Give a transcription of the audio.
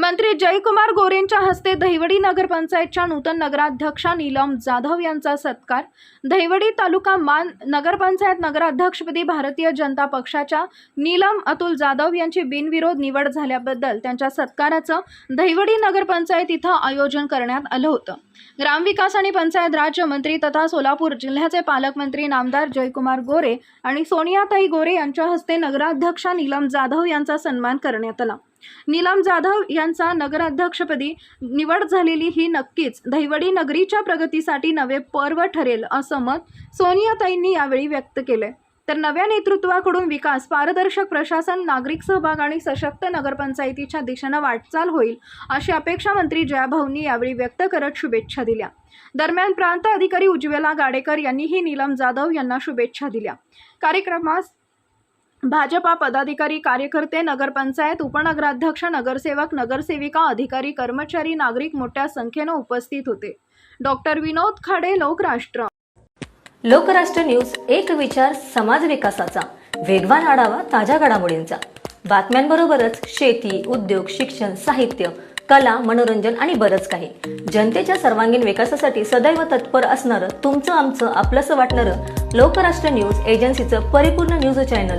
मंत्री जयकुमार गोरेंच्या हस्ते दहिवडी नगरपंचायतच्या नूतन नगराध्यक्षा नीलम जाधव यांचा सत्कार. दहिवडी तालुका मान नगरपंचायत नगराध्यक्षपदी भारतीय जनता पक्षाच्या नीलम अतुल जाधव यांची बिनविरोध निवड झाल्याबद्दल त्यांच्या सत्काराचं दहिवडी नगरपंचायत इथं आयोजन करण्यात आलं होतं. ग्रामविकास आणि पंचायत राज्यमंत्री तथा सोलापूर जिल्ह्याचे पालकमंत्री नामदार जयकुमार गोरे आणि सोनियाताई गोरे यांच्या हस्ते नगराध्यक्षा नीलम जाधव यांचा सन्मान करण्यात आला. नीलम जाधव यांचा नगराध्यक्षपदी निवड झालेली ही नक्कीच दहिवडी नगरीच्या प्रगतीसाठी नवे पर्व ठरेल असं मत सोनियाताईंनी यावेळी व्यक्त केले तर नव्या नेतृत्वाकडून विकास पारदर्शक प्रशासन नागरिक सहभाग आणि सशक्त नगरपंचायतीच्या दिशेनं वाटचाल होईल अशी अपेक्षा मंत्री जयाभाऊंनी यावेळी व्यक्त करत शुभेच्छा दिल्या. दरम्यान प्रांत अधिकारी उज्ज्वला गाडेकर यांनीही नीलम जाधव यांना शुभेच्छा दिल्या. कार्यक्रमास भाजपा पदाधिकारी कार्यकर्ते नगरपंचायत उपनगराध्यक्ष नगरसेवक नगरसेविका अधिकारी कर्मचारी नागरिक मोठ्या संख्येनं उपस्थित होते. डॉक्टर विनोद खाडे लोकराष्ट्र. लोकराष्ट्र न्यूज एक विचार समाज विकासाचा. वेगवान आढावा ताज्या घडामोडींचा. बातम्यांबरोबरच शेती उद्योग शिक्षण साहित्य कला मनोरंजन आणि बरंच काही. जनतेच्या सर्वांगीण विकासासाठी सदैव तत्पर असणारं तुमचं आमचं आपलंसं वाटणारं लोकराष्ट्र न्यूज एजन्सीचं परिपूर्ण news channel